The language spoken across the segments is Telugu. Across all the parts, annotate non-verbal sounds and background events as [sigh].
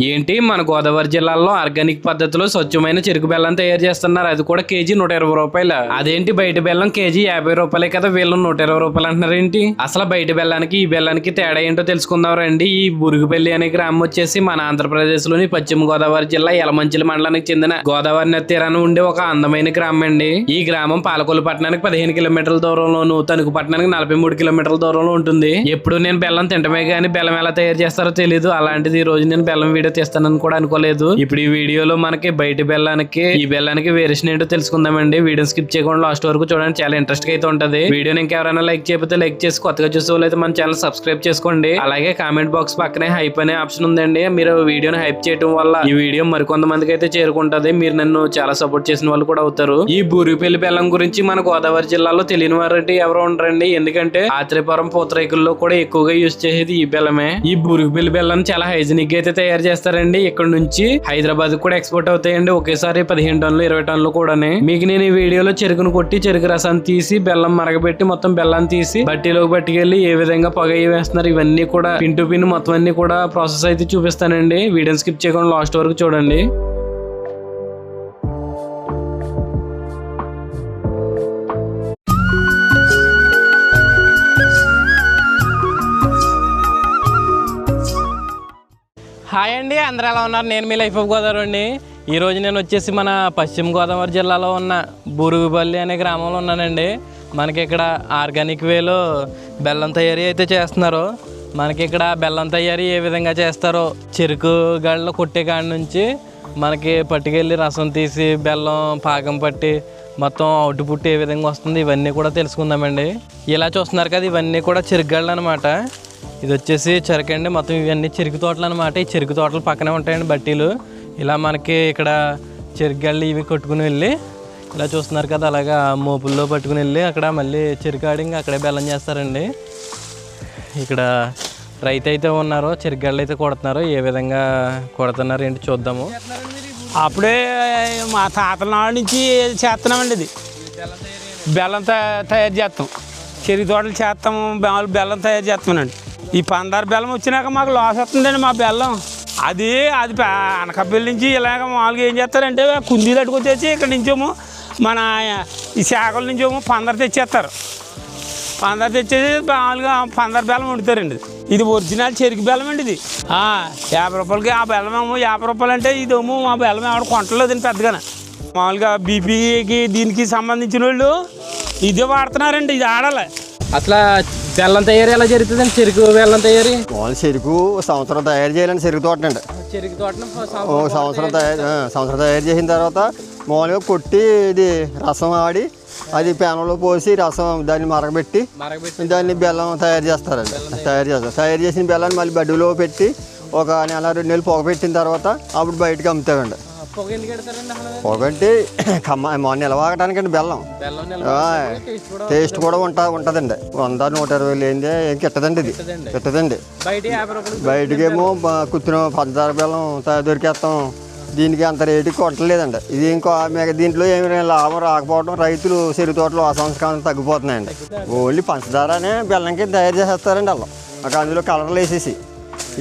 ఏంటి? మన గోదావరి జిల్లాలో ఆర్గానిక్ పద్ధతిలో స్వచ్ఛమైన చెరుకు బెల్లం తయారు చేస్తున్నారు. అది కూడా కేజీ నూట ఇరవై రూపాయలు. అదేంటి? బయట బెల్లం కేజీ యాభై రూపాయలే కదా వీళ్ళు నూట ఇరవై రూపాయలు అంటున్నారు ఏంటి? అసలు బయట బెల్లానికి ఈ బెల్లానికి తేడా ఏంటో తెలుసుకుందాం రండి. ఈ బురుగుపల్లి అనే గ్రామం వచ్చేసి మన ఆంధ్రప్రదేశ్లోని పశ్చిమ గోదావరి జిల్లా ఎలమంచిలి మండలానికి చెందిన గోదావరి నది తీరాన ఉండే ఒక అందమైన గ్రామం అండి. ఈ గ్రామం పాలకొల్లు పట్టణానికి పదిహేను కిలోమీటర్ల దూరంలోను తణుకు పట్టణానికి నలభై మూడు కిలోమీటర్ల దూరంలో ఉంటుంది. ఎప్పుడు నేను బెల్లం తింటమే కానీ బెల్లం ఎలా తయారు చేస్తారో తెలియదు అలాంటిది ఈ రోజు నేను బెల్లం వీడియో తీస్తానని కూడా అనుకోలేదు. ఇప్పుడు ఈ వీడియోలో మనకి బయట బెల్లానికి ఈ బెల్లానికి వేరియేషన్ ఏంటో తెలుసుకుందామండి. వీడియో స్కిప్ చేయకుండా లాస్ట్ వరకు చూడండి. చాలా ఇంట్రెస్ట్ అయితే ఉంటది. వీడియోని ఇంకెవరైనా లైక్ చేయకపోతే లైక్ చేసి కొత్తగా చూసే వాళ్ళు అయితే మన ఛానల్ సబ్స్క్రైబ్ చేసుకోండి. అలాగే కామెంట్ బాక్స్ పక్కనే హైప్ అనే ఆప్షన్ ఉందండి. మీరు వీడియోని హైప్ చేయడం వల్ల ఈ వీడియో మరికొంతమందికి అయితే చేరుకుంటది. మీరు నన్ను చాలా సపోర్ట్ చేసిన వాళ్ళు కూడా అవుతారు. ఈ బూరిపల్లి బెల్లం గురించి మన గోదావరి జిల్లాలో తెలియని వారంటే ఎవరు ఉండరండి. ఎందుకంటే ఆత్రేపురం పూతరేకుల్లో కూడా ఎక్కువగా యూజ్ చేసేది ఈ బెల్లమే. ఈ బూరిపల్లి బెల్లం చాలా హైజీనిక్గా అయితే తయారు చేస్తారండి. ఇక్కడ నుంచి హైదరాబాద్ కూడా ఎక్స్పోర్ట్ అవుతాయండి. ఒకేసారి పదిహేను టన్నులు ఇరవై టన్నులు కూడా మీకు నేను ఈ వీడియోలో చెరుకును కొట్టి చెరుకు రసాన్ని తీసి బెల్లం మరగబెట్టి మొత్తం బెల్లం తీసి బట్టీలోకి పట్టుకెళ్ళి ఏ విధంగా పొగ వేస్తున్నారు ఇవన్నీ కూడా పిన్ టు పిన్ మొత్తం అన్ని కూడా ప్రాసెస్ అయితే చూపిస్తానండి. వీడియోని స్కిప్ చేయకుండా లాస్ట్ వరకు చూడండి. హాయ్ అండి అందరూ ఎలా ఉన్నారు? నేను మీ లైఫ్ ఆఫ్ గోదావరి అండి ఈరోజు నేను వచ్చేసి మన పశ్చిమ గోదావరి జిల్లాలో ఉన్న బురుగుపల్లి అనే గ్రామంలో ఉన్నానండి. మనకి ఇక్కడ ఆర్గానిక్ వేలో బెల్లం తయారీ అయితే చేస్తున్నారు. మనకి ఇక్కడ బెల్లం తయారీ ఏ విధంగా చేస్తారో చెరుకు గళ్ళ కొట్టే కాడి నుంచి మనకి పట్టుకెళ్ళి రసం తీసి బెల్లం పాకం పట్టి మొత్తం అవుట్పుట్ ఏ విధంగా వస్తుంది ఇవన్నీ కూడా తెలుసుకుందామండి. ఇలా చూస్తున్నారు కదా ఇవన్నీ కూడా చెరుకుగళ్ళు అనమాట ఇది వచ్చేసి చెరుకు అండి. మొత్తం ఇవన్నీ చెరుకు తోటలు అనమాట ఈ చెరుకు తోటలు పక్కనే ఉంటాయండి బట్టీలు. ఇలా మనకి ఇక్కడ చెరుకు గళ్ళు ఇవి కొట్టుకుని వెళ్ళి ఇలా చూస్తున్నారు కదా అలాగా మోపుల్లో పట్టుకుని వెళ్ళి అక్కడ మళ్ళీ చెరుకు ఇంకా అక్కడే బెల్లం చేస్తారండి. ఇక్కడ రైతు అయితే ఉన్నారు చెరుకు గళ్ళు అయితే కొడుతున్నారు. ఏ విధంగా కొడుతున్నారు ఏంటి చూద్దాము. అప్పుడే మా తాతల నాడు నుంచి చేస్తున్నామండి ఇది. బెల్లం తయారు చేస్తాం. చెరుకు తోటలు చేస్తాము బెల్లం తయారు చేస్తామండి. ఈ పందారు బెల్లం వచ్చినాక మాకు లాస్ వస్తుందండి మా బెల్లం. అది అది అనకాపల్లి నుంచి ఇలాగ మామూలుగా ఏం చేస్తారంటే కుందీలు అట్టుకొచ్చేసి ఇక్కడ నుంచేమో మన ఈ శాఖల నుంచేమో పందరు తెచ్చేస్తారు. పందరు తెచ్చేసి మామూలుగా పందరు బెల్లం వండుతారండి. ఇది ఒరిజినల్ చెరుకు బెల్లం అండి ఇది. యాభై రూపాయలకి ఆ బెల్లం ఏమో యాభై రూపాయలు అంటే ఇదేమో మా బెల్లం ఎవడ కొంటలేదండి పెద్దగానే. మామూలుగా బీపీకి దీనికి సంబంధించిన వాళ్ళు ఇదే వాడుతున్నారండి ఇది ఆడాలి. అట్లా బెల్లం తయారీ ఎలా జరుగుతుందండి? చెరుకు బెల్లం తయారీ మామూలు చెరుకు సంవత్సరం తయారు చేయాలండి చెరుకు తోట అండి చెరుకు తోటను ఓ సంవత్సరం తయారు సంవత్సరం తయారు చేసిన తర్వాత మామూలుగా కొట్టి ఇది రసం ఆడి అది ప్యానంలో పోసి రసం దాన్ని మరగబెట్టి మరగబెట్టి దాన్ని బెల్లం తయారు చేస్తారండి. తయారు చేస్తారు. తయారు చేసిన బెల్లాన్ని మళ్ళీ బడ్డీలో పెట్టి ఒక నెల రెండు నెలలు పొగ పెట్టిన తర్వాత అప్పుడు బయటకు అమ్ముతామండి పొగ ఎందుకు పెడతారండి అసలు పొగంటే [coughs] కమ్మ మా నిలవాగటానికండి బెల్లం. టేస్ట్ కూడా ఉంటా ఉంటుందండి. వంద నూట ఇరవై లేనిదే ఏం కిట్టదండి ఇది కిట్టదండి బయటకేమో కుత్తిన పంచదార బెల్లం దొరికేస్తాం. దీనికి అంత రేటు కొట్టలేదండి. ఇది ఇంకో దీంట్లో ఏమి లాభం రాకపోవడం రైతులు చెరుకు తోటలు ఆ సంవత్సరం తగ్గిపోతున్నాయండి. ఓన్లీ పంచదారనే బెల్లంకి తయారు చేసేస్తారండి వాళ్ళు మాకు అందులో కలర్లు వేసేసి.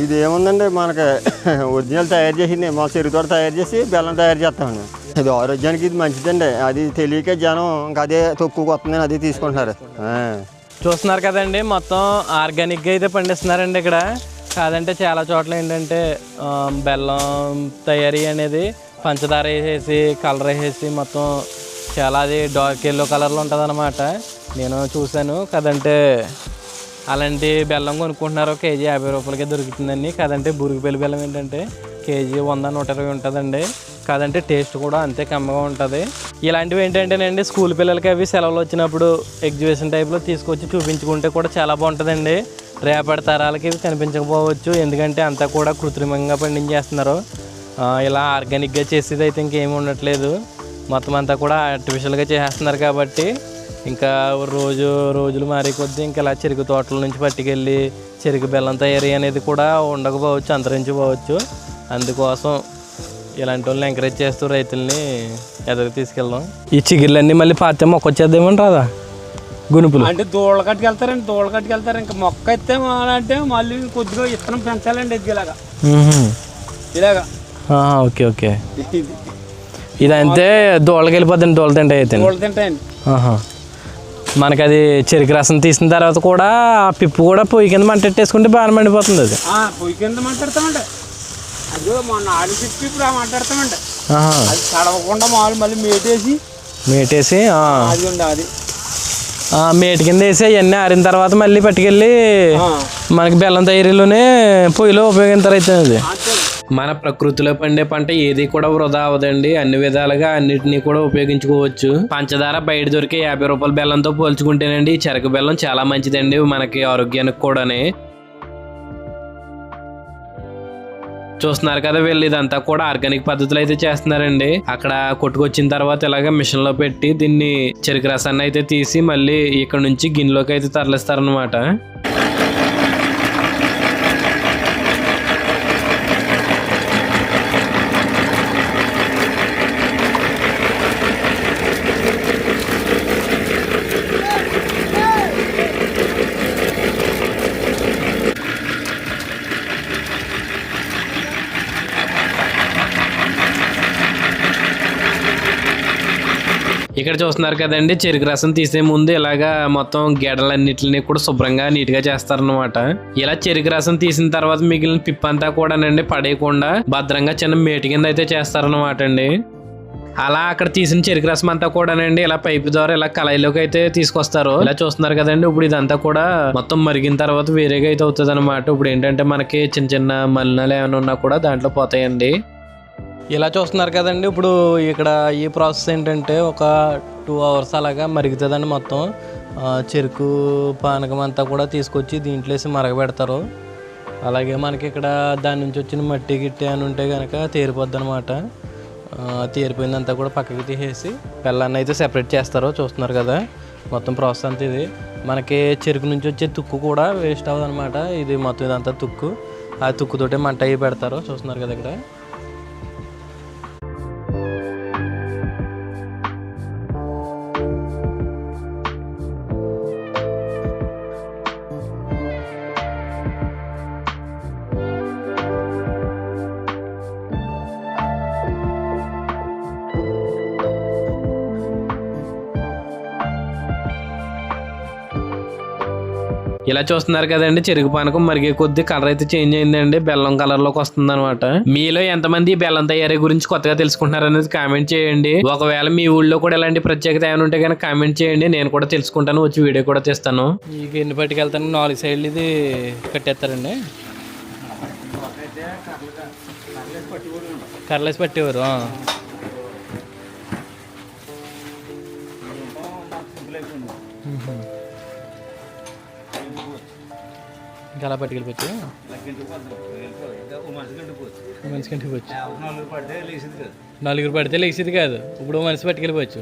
ఇది ఏముందండి? మనకి [coughs] ఒరిజినల్ తయారు చేసింది. మా చెరుకుతోట తయారు చేసి బెల్లం తయారు చేస్తామండి. ఇది ఆరోగ్యానికి ఇది మంచిదండి. అది తెలియక జనం ఇంకా అదే తక్కువ వస్తుందని అదే తీసుకుంటున్నారు. చూస్తున్నారు కదండి మొత్తం ఆర్గానిక్గా అయితే పండిస్తున్నారండి ఇక్కడ. కాదంటే చాలా చోట్ల ఏంటంటే బెల్లం తయారీ అనేది పంచదార వేసేసి కలర్ వేసేసి మొత్తం చాలా అది డార్క్ ఎల్లో కలర్లో ఉంటుంది నేను చూశాను. కదంటే అలాంటి బెల్లం కొనుక్కుంటున్నారు కేజీ యాభై రూపాయలకే దొరుకుతుందండి. కాదంటే బురుగుపల్లి బెల్లం ఏంటంటే కేజీ వంద నూట ఇరవై ఉంటుందండి. కాదంటే టేస్ట్ కూడా అంతే కమ్మగా ఉంటుంది. ఇలాంటివి ఏంటంటేనండి స్కూల్ పిల్లలకి అవి సెలవులు వచ్చినప్పుడు ఎగ్జిబిషన్ టైప్లో తీసుకొచ్చి చూపించుకుంటే కూడా చాలా బాగుంటుందండి. రేపటి తరాలకి ఇవి కనిపించకపోవచ్చు. ఎందుకంటే అంతా కూడా కృత్రిమంగా పండించేస్తున్నారు. ఇలా ఆర్గానిక్గా చేసేది అయితే ఇంకేమి ఉండట్లేదు. మొత్తం అంతా కూడా ఆర్టిఫిషియల్గా చేసేస్తున్నారు కాబట్టి ఇంకా రోజు రోజులు మారే కొద్దీ ఇంకా ఇలా చెరుకు తోటల నుంచి పట్టుకెళ్ళి చెరుకు బెల్లం తయారీ అనేది కూడా ఉండకపోవచ్చు అంతరించిపోవచ్చు. అందుకోసం ఇలాంటి వాళ్ళని ఎంకరేజ్ చేస్తూ రైతుల్ని ఎదురు తీసుకెళ్దాం. ఈ చిగుర్లన్నీ మళ్ళీ పాతే మొక్క వచ్చేద్దామని రాదా? గునుపులు. అంటే దూళ్ళ కట్టుకెళ్తారండి దూళ్ళ కట్టుకెళ్తారు ఇంకా మొక్క అయితే అంటే మళ్ళీ కొద్దిగా ఇత్తనం పెంచాలండి ఇలాగా. ఆహా, ఓకే ఓకే. ఇది. అంతే దోళ్ళకి వెళ్ళిపోద్దండి దోళ్ళ తింటే అయితే కోళ్ళు తింటాయండి. మనకి అది చెరుకు రసం తీసిన తర్వాత కూడా ఆ పిప్పు కూడా పొయ్యి కింద మంటెట్టేసుకుంటే బాగా మండిపోతుంది అది. పొయ్యి కింద మొన్న ఆడి ఇప్పుడు. అది తడవకుండా మామూలు మళ్ళీ మేటేసి మేటేసి. అది మేటి కింద వేసి అవన్నీ ఆరిన తర్వాత మళ్ళీ పట్టుకెళ్ళి మనకి బెల్లం తయారీలోనే పొయ్యిలో ఉపయోగిస్తారు అయితే అది. మన ప్రకృతిలో పండే పంట ఏది కూడా వృధా అవదండి అన్ని విధాలుగా అన్నిటినీ కూడా ఉపయోగించుకోవచ్చు. పంచదార బయట దొరికే యాభై రూపాయల బెల్లంతో పోల్చుకుంటేనండి చెరకు బెల్లం చాలా మంచిదండి మనకి ఆరోగ్యానికి కూడానే. చూస్తున్నారు కదా వీళ్ళు ఇదంతా కూడా ఆర్గానిక్ పద్ధతిలో అయితే చేస్తున్నారండి. అక్కడ కొట్టుకొచ్చిన తర్వాత ఇలాగ మిషన్లో పెట్టి దీన్ని చెరుకు రసాన్ని అయితే తీసి మళ్ళీ ఇక్కడ నుంచి గిన్నెలోకి అయితే తరలిస్తారనమాట ఇక్కడ చూస్తున్నారు కదండి చెరుకు రసం తీసే ముందు ఇలాగా మొత్తం గెడలన్నిటిని కూడా శుభ్రంగా నీట్గా చేస్తారనమాట ఇలా చెరుకు రసం తీసిన తర్వాత మిగిలిన పిప్పంతా కూడానండి పడేయకుండా భద్రంగా చిన్న మేటి కింద అయితే చేస్తారనమాట అండి. అలా అక్కడ తీసిన చెరుకు రసం అంతా కూడానండి ఇలా పైపు ద్వారా ఇలా కళాయిలోకి అయితే తీసుకొస్తారు. ఇలా చూస్తున్నారు కదండి ఇప్పుడు ఇదంతా కూడా మొత్తం మరిగిన తర్వాత వేరేగా అయితే అవుతుంది అనమాట ఇప్పుడు ఏంటంటే మనకి చిన్న చిన్న మలినాలు ఏమైనా ఉన్నా కూడా దాంట్లో పోతాయండి. ఇలా చూస్తున్నారు కదండి. ఇప్పుడు ఇక్కడ ఈ ప్రాసెస్ ఏంటంటే ఒక టూ అవర్స్ అలాగా మరుగుతుందండి మొత్తం. చెరుకు పానకం అంతా కూడా తీసుకొచ్చి దీంట్లో వేసి మరగబెడతారు. అలాగే మనకి ఇక్కడ దాని నుంచి వచ్చిన మట్టి గిట్టి అని ఉంటే కనుక తీరిపోద్ది అనమాట తీరిపోయిందంతా కూడా పక్కకి తీసేసి బెల్లాన్ని అయితే సెపరేట్ చేస్తారు చూస్తున్నారు కదా. మొత్తం ప్రాసెస్ అంతా ఇది. మనకి చెరుకు నుంచి వచ్చే తుక్కు కూడా వేస్ట్ అవ్వదు అనమాట ఇది మొత్తం ఇదంతా తుక్కు. ఆ తుక్కుతోటే మంట అయ్యి పెడతారు చూస్తున్నారు కదా ఇక్కడ. ఇలా చూస్తున్నారు కదండి చెరుకు పానకం మరిగే కొద్ది కలర్ అయితే చేంజ్ అయిందండి బెల్లం కలర్లోకి వస్తుంది అనమాట మీలో ఎంతమంది ఈ బెల్లం తయారీ గురించి కొత్తగా తెలుసుకుంటున్నారు అనేది కామెంట్ చేయండి. ఒకవేళ మీ ఊళ్ళో కూడా ఇలాంటి ప్రత్యేకత ఏమైనా ఉంటే కనుక కామెంట్ చేయండి నేను కూడా తెలుసుకుంటాను వచ్చి వీడియో కూడా తీస్తాను. ఈ గిన్నె పట్టుకెళ్తాను నాలుగు సైడ్లు ఇది కట్టేస్తారండి. కర్లేసి పట్టేవారు ఆ. ఇంకా అలా పట్టుకెళ్ళిపోవచ్చు మనిషి కంటే పోవచ్చు నలుగురు పడితే లేచేది కాదు. ఇప్పుడు మనిషి పట్టుకెళ్ళిపోవచ్చు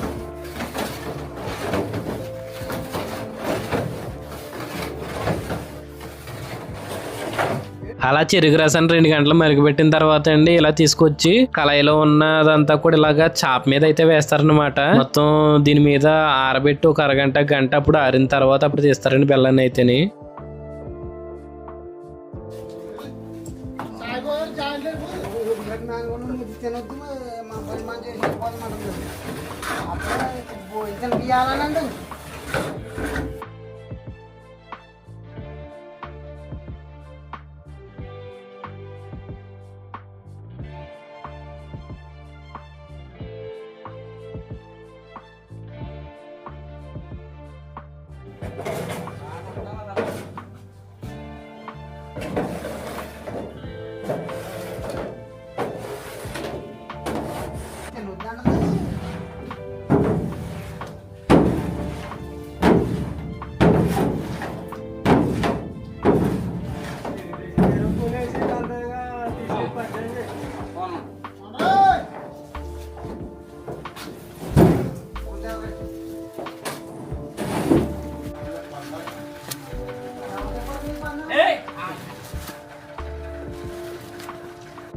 అలా చెరుకు రసాన్ని రెండు గంటలు మరుగుపెట్టిన తర్వాత అండి ఇలా తీసుకొచ్చి కళాయిలో ఉన్నదంతా కూడా ఇలాగా చాప మీద అయితే వేస్తారనమాట మొత్తం దీని మీద ఆరబెట్టి ఒక అరగంట గంట అప్పుడు ఆరిన తర్వాత అప్పుడు తీస్తారండి బెల్లాన్ని అయితేని. తినొద్దు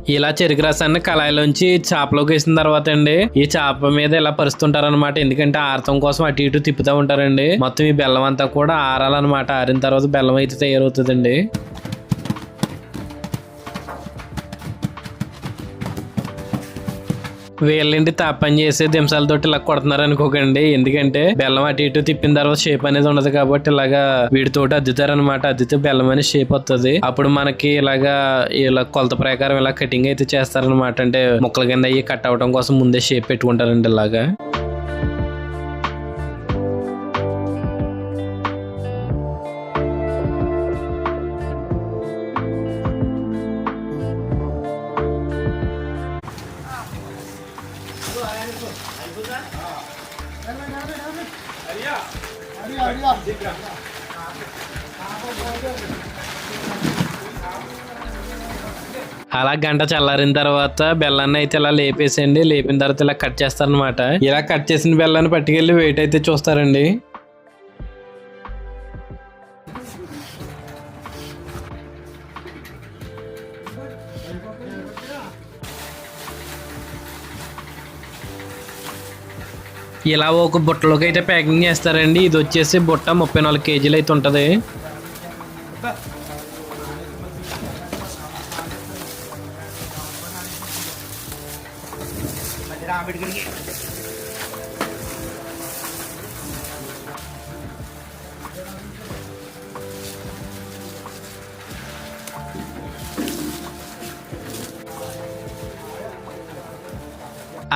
ఇలా చెరుకు రసాన్ని కళాయిలోంచి చేపలోకి వేసిన తర్వాత అండి ఈ చేప మీద ఇలా పరుస్తుంటారు అనమాట ఎందుకంటే ఆరతం కోసం అటు ఇటు తిప్పుతూ ఉంటారండి. మొత్తం ఈ బెల్లం అంతా కూడా ఆరాలన్నమాట. ఆరిన తర్వాత బెల్లం అయితే తయారవుతుందండి. వీళ్ళండి తాపని చేసి దింసాలతోటి ఇలా కొడుతున్నారు అనుకోకండి. ఎందుకంటే బెల్లం అటు ఇటు తిప్పిన తర్వాత షేప్ అనేది ఉండదు కాబట్టి ఇలాగా వీటితోటి అద్దుతారు అనమాట అద్దితే బెల్లం అనేది షేప్ వస్తుంది అప్పుడు మనకి ఇలాగా ఇలా కొలత ప్రకారం ఇలా కటింగ్ అయితే చేస్తారనమాట అంటే ముక్కల కింద అయ్యి కట్ అవడం కోసం ముందే షేప్ పెట్టుకుంటారండి ఇలాగా. అలా గంట చల్లారిన తర్వాత బెల్లాన్ని అయితే ఇలా లేపేసేయండి. లేపిన తర్వాత ఇలా కట్ చేస్తారనమాట ఇలా కట్ చేసిన బెల్లాన్ని పట్టుకెళ్ళి వెయిట్ అయితే చూస్తారండి. ఇలా ఒక బుట్టలోకి అయితే ప్యాకింగ్ చేస్తారండి. ఇది వచ్చేసి బుట్ట ముప్పై నాలుగు కేజీలు అయితే ఉంటుంది.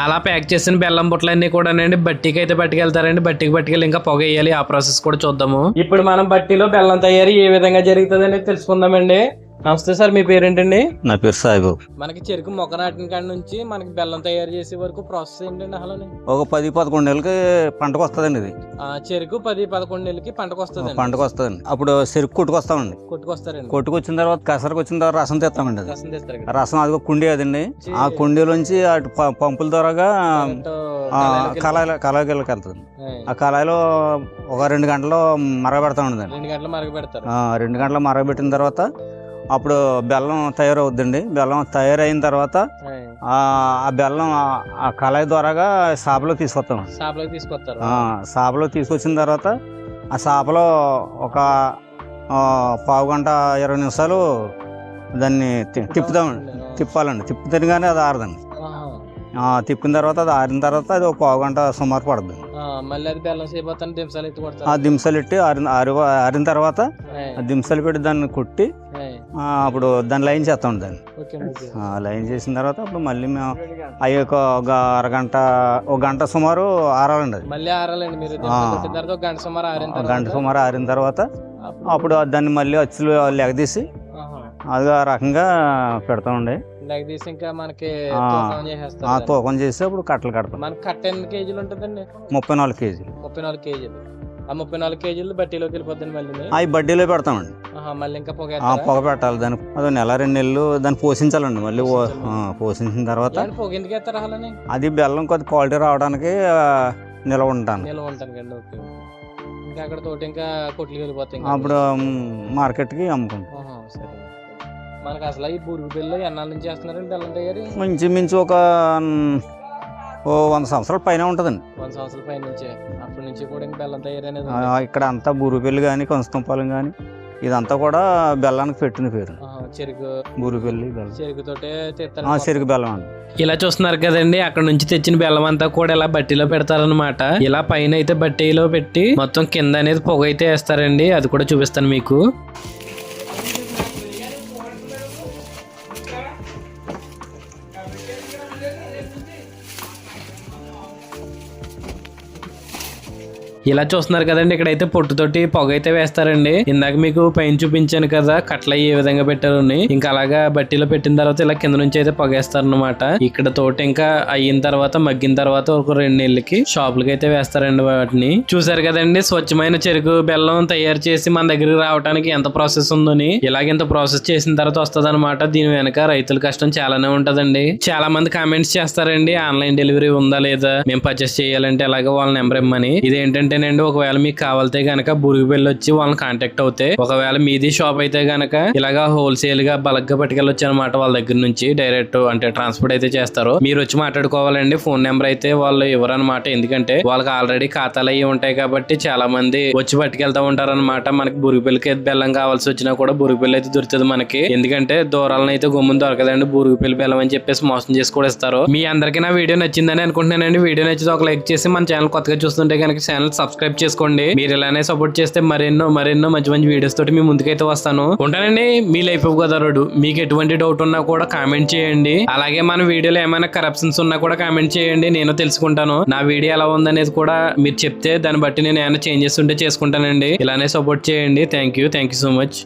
అలా ప్యాక్ చేసిన బెల్లం బుట్టలన్నీ కూడా బట్టీకి అయితే పట్టుకెళ్తారండి. బట్టీకి పట్టుకెళ్ళి ఇంకా పొగ వేయాలి ఆ ప్రాసెస్ కూడా చూద్దాము. ఇప్పుడు మనం బట్టీలో బెల్లం తయారీ ఏ విధంగా జరుగుతుంది అనేది తెలుసుకుందామండి. నమస్తే సార్ మీ పేరేంటండి? నా పేరు సాయిబాబు. మనకి చెరుకు మొక్క నాటిన కాడ నుంచి మనకి బెల్లం తయారు చేసే వరకు ప్రాసెస్ ఏంటండి అసలు ఒక పది పదకొండు నెలలకి పంటకు వస్తుందండి ఇది. చెరుకు పది పదకొండు నెలలకి పంటకు వస్తుంది పంటకు వస్తుందండి. అప్పుడు చెరుకు కొట్టుకొస్తామండి. కొట్టుకొస్తారండి. కొట్టుకొచ్చిన తర్వాత కసరకు వచ్చిన తర్వాత రసం తెస్తామండి రసం తెస్తారు రసం అది ఒక కుండీ అదండి. ఆ కుండీలోంచి అటు పంపుల ద్వారాగా ఆ, కళాయిలో కళాయికి వెళ్తుంది ఆ కళాయిలో ఒక రెండు గంటలు మరగబెడతామండి దాన్ని. రెండు గంటలు మరగ పెడతారు ఆ, రెండు గంటలు మరగబెట్టిన తర్వాత అప్పుడు బెల్లం తయారవుద్దండి. బెల్లం తయారైన తర్వాత ఆ. బెల్లం ఆ- కళాయి ద్వారాగా షాపులో తీసుకొస్తాం షాప్లోకి తీసుకొస్తారు ఆ, షాపులో తీసుకొచ్చిన తర్వాత ఆ షాపులో ఒక పావు గంట ఇరవై నిమిషాలు దాన్ని తి- తిప్పుతామండి తిప్పాలండి. తిప్పుతాను కానీ అది ఆరదండి. తిప్పిన తర్వాత అది ఆరిన తర్వాత అది ఒక పావు గంట సుమారు పడుతుంది ఆ, మళ్ళీ అది బెల్లం సేపు అవుతాను దింసాలు ఎత్తి ఆ దింసలు ఆరిన ఆరి ఆరిన తర్వాత దింసలు పెట్టి దాన్ని కుట్టి అప్పుడు దాన్ని లైన్ చేస్తాం దాన్ని లైన్ చేసిన తర్వాత అప్పుడు మళ్ళీ మేము అవి ఒక ఒక అరగంట ఒక గంట సుమారు ఆరాలండి అది. మళ్ళీ ఆరాలండి మీరు దింసాలు కొట్టిన తర్వాత ఒక గంట సుమారు ఆరిన తర్వాత. గంట సుమారు ఆరిన తర్వాత అప్పుడు దాన్ని మళ్ళీ అచ్చులు లెగదీసి. అది ఆ రకంగా పెడతామండి ఇంకా మనకి ఆ, తూకం చేసి అప్పుడు కట్టలు కడతాం. మనకి కట్ట ఎన్ని కేజీలు ఉంటుందండి? ముప్పై నాలుగు కేజీలు. ముప్పై నాలుగు కేజీలు. ఆ ముప్పై నాలుగు కేజీలు బట్టీలోకి వెళ్ళిపోద్దండి మళ్ళీ అవి బడ్డీలో పెడతామండి. మళ్ళీ ఇంకా పొగ ఆ పొగ పెట్టాలి. దాన్ని అది నెల రెండు నెలలు దాన్ని పోషించాలండి మళ్ళీ ఓ- ఆ, పోషించిన తర్వాత పొగ ఎందుకు ఎత్తారు అలానే అది బెల్లం కొద్ది క్వాలిటీ రావడానికి ఆ, నిల్వ ఉంటాను. నిల్వ ఉంటాను కండి ఓకే ఇంకా అక్కడ తోటి ఇంకా కొట్లు వెళ్ళిపోతాయి ఇంకా. అప్పుడు మ్, మార్కెట్కి అమ్ముకుంటాం. ఆహా, సరే. మనకు అసలు ఈ బురుగు బిల్లు ఎన్నాళ్ళ నుంచి చేస్తున్నారండి బెల్లం తయారీ? మించుమించు ఒక మ్, ఓ వంద సంవత్సరాల పైన ఉంటుందండి. వంద సంవత్సరాల పై నుంచే. అప్పటి నుంచి కూడా ఇంకా బెల్లం తయారీ అనేది ఆ, ఉంది. ఇక్కడ అంతా బూరుపెల్లి కానీ కొంచతంపాలెం కానీ ఇదంతా కూడా బెల్లానికి పెట్టిన పేరు. చెరుకు. బూరుపెల్లి బెల్లం. చెరుకుతోటే ఆ, తెస్తారు చెరుకు బెల్లం అండి. ఇలా చూస్తున్నారు కదండి అక్కడ నుంచి తెచ్చిన బెల్లం అంతా కూడా ఇలా బట్టీలో పెడతారనమాట ఇలా పైన అయితే బట్టీలో పెట్టి మొత్తం కింద అనేది పొగ అయితే వేస్తారండి అది కూడా చూపిస్తాను మీకు. ఇలా చూస్తున్నారు కదండి ఇక్కడైతే పొట్టుతోటి పొగ అయితే వేస్తారండి. ఇందాక మీకు పైన చూపించాను కదా కట్ల ఏ విధంగా పెట్టారు అని. ఇంకా అలాగా బట్టీలో పెట్టిన తర్వాత ఇలా కింద నుంచి అయితే పొగేస్తారనమాట ఇక్కడ తోట ఇంకా అయిన తర్వాత మగ్గిన తర్వాత ఒక రెండు నెలలకి షాపులకి అయితే వేస్తారండి వాటిని. చూసారు కదండి స్వచ్ఛమైన చెరుకు బెల్లం తయారు చేసి మన దగ్గరికి రావడానికి ఎంత ప్రాసెస్ ఉందని. ఇలాగ ఇంత ప్రాసెస్ చేసిన తర్వాత వస్తుంది అనమాట దీని వెనక రైతుల కష్టం చాలానే ఉంటదండి. చాలా మంది కామెంట్స్ చేస్తారండి ఆన్లైన్ డెలివరీ ఉందా లేదా? మేము పర్చేస్ చేయాలంటే అలాగే వాళ్ళ నెంబర్ ఇమ్మని. అంతేనండి ఒకవేళ మీకు కావాలితే గనక బురుగు వెళ్ళి వచ్చి వాళ్ళని కాంటాక్ట్ అవుతే ఒకవేళ మీది షాప్ అయితే గనక ఇలాగా హోల్సేల్గా బల్క్గా పట్టుకెళ్ళొచ్చు అనమాట వాళ్ళ దగ్గర నుంచి. డైరెక్ట్ అంటే ట్రాన్స్పోర్ట్ అయితే చేస్తారు. మీరు వచ్చి మాట్లాడుకోవాలండి. ఫోన్ నెంబర్ అయితే వాళ్ళు ఇవ్వరు అనమాట ఎందుకంటే వాళ్ళకి ఆల్రెడీ ఖాతాలు అయ్యి ఉంటాయి కాబట్టి చాలా మంది వచ్చి పట్టుకెళ్తా ఉంటారు అనమాట మనకి బురుగుపిల్లకి బెల్లం కావాల్సి వచ్చినా కూడా బురుగుపిల్ల అయితే దొరుకుతుంది మనకి. ఎందుకంటే దూరాలను అయితే గుమ్మం దొరకదండి. బురుగుపిల్లి బెల్లం అని చెప్పేసి మోసం చేసి కూడా ఇస్తారు. మీ అందరికీ నా వీడియో నచ్చిందని అనుకుంటున్నానండి. వీడియో నచ్చితే ఒక లైక్ చేసి మన ఛానల్ కొత్తగా చూస్తుంటే కనుక ఛానల్ సబ్స్క్రైబ్ చేసుకోండి. మీరు ఇలానే సపోర్ట్ చేస్తే మరెన్నో మరెన్నో మంచి మంచి వీడియోస్ తోటి మీ ముందుకైతే వస్తాను. ఉంటానండి మీ లైఫ్ కుదరడు మీకు ఎటువంటి డౌట్ ఉన్నా కూడా కామెంట్ చేయండి. అలాగే మన వీడియోలో ఏమైనా కరప్షన్స్ ఉన్నా కూడా కామెంట్ చేయండి. నేను తెలుసుకుంటాను. నా వీడియో ఎలా ఉందనేది కూడా మీరు చెప్తే దాన్ని బట్టి నేను ఏమైనా చేంజెస్ ఉంటే చేసుకుంటానండి. ఇలానే సపోర్ట్ చేయండి. Thank you thank you so much